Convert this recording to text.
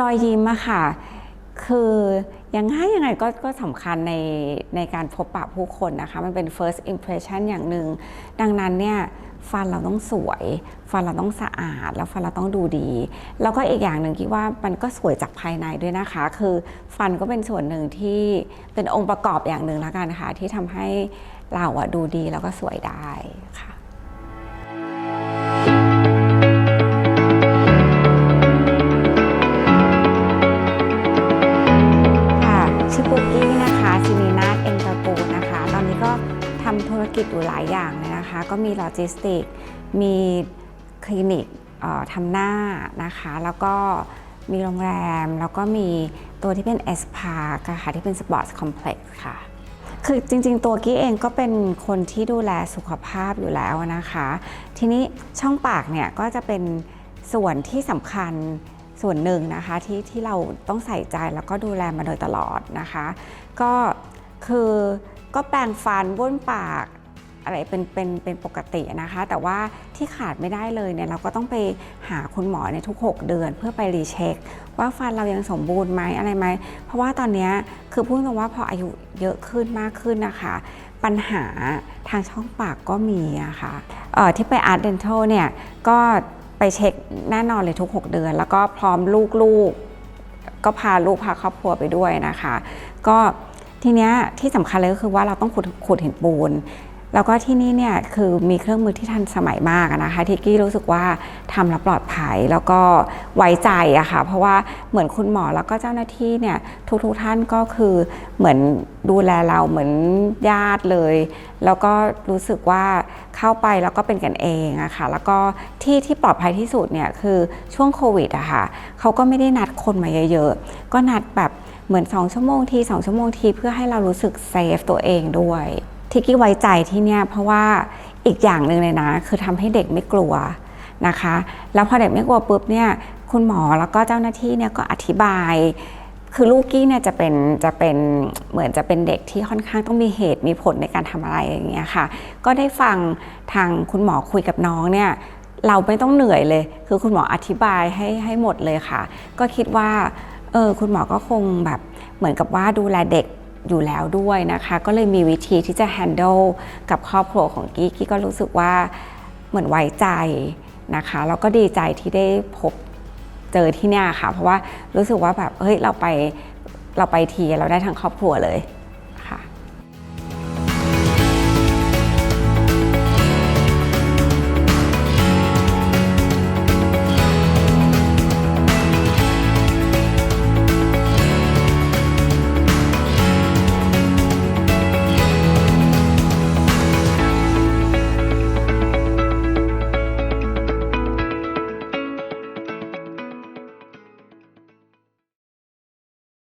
รอยยิ้มอะค่ะ คือยังไงยังไงก็ก็สำคัญในในการพบปะผู้คนนะคะ มันเป็น first impression อย่างหนึ่ง ดังนั้นเนี่ยฟันเราต้องสวย ฟันเราต้องสะอาด แล้วฟันเราต้องดูดี แล้วก็อีกอย่างหนึ่งคิดว่ามันก็สวยจากภายในด้วยนะคะ คือฟันก็เป็นส่วนหนึ่งที่เป็นองค์ประกอบอย่างหนึ่งแล้วกันค่ะ ที่ทำให้เราอะดูดีแล้วก็สวยได้ค่ะ ทำธุรกิจอยู่หลายอย่างเลยนะคะ ก็มีโลจิสติก มีคลินิกทำหน้านะคะ แล้วก็มีโรงแรม แล้วก็มีตัวที่เป็นเอสพาร์ค่ะที่เป็นสปอร์ตคอมเพล็กซ์ค่ะคือจริงๆ ตัวกี้เองก็เป็นคนที่ดูแลสุขภาพอยู่แล้วนะคะ ทีนี้ช่องปากเนี่ยก็จะเป็นส่วนที่สำคัญส่วนหนึ่งนะคะที่ที่เราต้องใส่ใจแล้วก็ดูแลมาโดยตลอดนะคะ ก็ คือก็แปรงฟันบ้วนปากอะไรเป็นเป็นเป็นปกตินะคะ แต่ว่าที่ขาดไม่ได้เลยเนี่ยเราก็ต้องไปหาคุณหมอในทุก 6 เดือน เพื่อไปรีเช็ค ว่าฟันเรายังสมบูรณ์ไหมอะไรไหม เพราะว่าตอนนี้คือพูดตรงว่าพออายุเยอะขึ้นมากขึ้นนะคะ ปัญหาทางช่องปากก็มีอะคะเอ่อที่ไป Art Dental เนี่ยก็ไปเช็คแน่นอนเลยทุก 6 เดือน แล้วก็พร้อมลูกๆก็พาลูกพาครอบครัวไปด้วยนะคะ ก็ ทีเนี้ยที่สำคัญเลยก็คือว่าเราต้องขุดขุดหินปูน แล้วก็ที่นี่เนี่ยคือมีเครื่องมือที่ทันสมัยมากนะคะที่กี้รู้สึกว่าทำแล้วปลอดภัยแล้วก็ไว้ใจอะค่ะเพราะว่าเหมือนคุณหมอแล้วก็เจ้าหน้าที่เนี่ยทุกๆท่านก็คือเหมือนดูแลเราเหมือนญาติเลย แล้วก็รู้สึกว่าเข้าไปแล้วก็เป็นกันเองอะค่ะแล้วก็ที่ที่ปลอดภัยที่สุดเนี่ยคือช่วงโควิดอะค่ะเขาก็ไม่ได้นัดคนมาเยอะๆก็นัดแบบ เหมือน 2 ชั่วโมงที 2 ชั่วโมงที เพื่อให้เรารู้สึกเซฟตัวเองด้วยที่กี้ไว้ใจที่เนี่ยเพราะว่าอีกอย่างหนึ่งเลยนะ คือทำให้เด็กไม่กลัวนะคะ แล้วพอเด็กไม่กลัวปุ๊บเนี่ยคุณหมอแล้วก็เจ้าหน้าที่เนี่ยก็อธิบาย คือลูกกี้เนี่ยจะเป็นจะเป็นเหมือนจะเป็นเด็กที่ค่อนข้างต้องมีเหตุมีผลในการทำอะไรอย่างเงี้ยค่ะ ก็ได้ฟังทางคุณหมอคุยกับน้องเนี่ยเราไม่ต้องเหนื่อยเลย คือคุณหมออธิบายให้ให้หมดเลยค่ะ ก็คิดว่า เออคุณหมอก็คงแบบเหมือนกับว่าดูแลเด็กอยู่แล้วด้วยนะคะ ก็เลยมีวิธีที่จะ handle กับครอบครัวของกี้กี้ก็รู้สึกว่าเหมือนไว้ใจนะคะแล้วก็ดีใจที่ได้พบเจอที่เนี่ยค่ะ เพราะว่ารู้สึกว่าแบบเฮ้ยเราไปเราไปทีเราได้ทั้งครอบครัวเลย